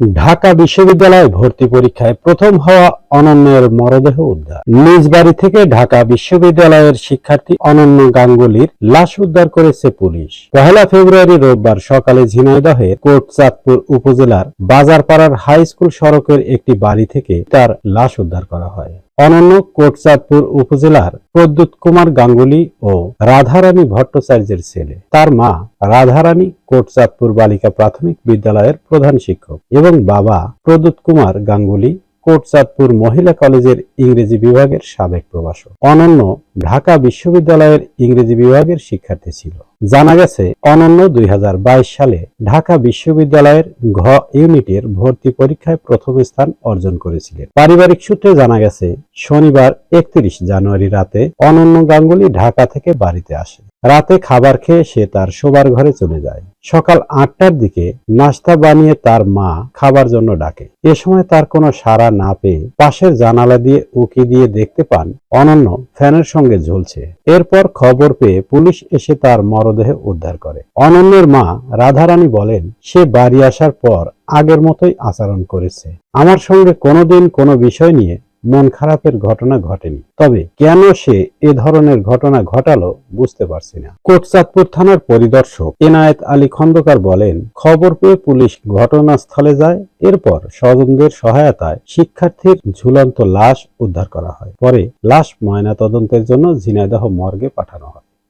ঢাকা বিশ্ববিদ্যালয়ে ভর্তি পরীক্ষায় প্রথম হওয়া অনন্যের মরদেহ উদ্ধার। নিজ বাড়ি থেকে ঢাকা বিশ্ববিদ্যালয়ের শিক্ষার্থী অনন্য গাঙ্গুলির লাশ উদ্ধার করেছে পুলিশ। পহেলা ফেব্রুয়ারি রোববার সকালে ঝিনাইদহের কোটচাঁদপুর উপজেলার বাজারপাড়ার হাই স্কুল সড়কের একটি বাড়ি থেকে তার লাশ উদ্ধার করা হয়। অনন্য কোটচাঁদপুর উপজেলার প্রদ্যুৎ কুমার গাঙ্গুলি ও রাধারানী ভট্টাচার্যের ছেলে। তার মা রাধারানী কোটচাঁদপুর বালিকা প্রাথমিক বিদ্যালয়ের প্রধান শিক্ষক এবং বাবা প্রদ্যুৎ কুমার গাঙ্গুলি কোটচাঁদপুর মহিলা কলেজের ইংরেজি বিভাগের সাবেক প্রভাষক। অনন্য ঢাকা বিশ্ববিদ্যালয়ের ইংরেজি বিভাগের শিক্ষার্থী ছিল। জানা গেছে, অনন্য দুই হাজার বাইশ সালে ঢাকা বিশ্ববিদ্যালয়ের ঘ ইউনিটের ভর্তি পরীক্ষায় প্রথম স্থান অর্জন করেছিলেন। পারিবারিক সূত্রে জানা গেছে, শনিবার একত্রিশ জানুয়ারি রাতে অনন্য গাঙ্গুলি ঢাকা থেকে বাড়িতে আসে রাতে খাবার খেয়ে সে তার শোবার ঘরে চলে যায়। সকাল আটটার দিকে নাস্তা বানিয়ে তার মা খাবার জন্য ডাকে। এ সময় তার কোনো সাড়া না পেয়ে পাশের জানালা দিয়ে উকি দিয়ে দেখতে পান অনন্য ফ্যানের সঙ্গে ঝুলছে। এরপর খবর পেয়ে পুলিশ এসে তার মরদেহ উদ্ধার করে। অনন্যের মা রাধারানী বলেন, সে বাড়ি আসার পর আগের মতোই আচরণ করেছে। আমার সঙ্গে কোনোদিন কোনো বিষয় নিয়ে মন খারাপের ঘটনা ঘটেনি। তবে কেন সে এ ধরনের ঘটনা ঘটালো বুঝতে পারছি না। কোটচাঁদপুর থানার পরিদর্শক এনায়েত আলী খন্দকার বলেন, খবর পেয়ে পুলিশ ঘটনাস্থলে যায়, এরপর স্বজনদের সহায়তায় শিক্ষার্থীর ঝুলন্ত লাশ উদ্ধার করা হয়। পরে লাশ ময়নাতদন্তের জন্য ঝিনাইদহ মর্গে পাঠানো হয়।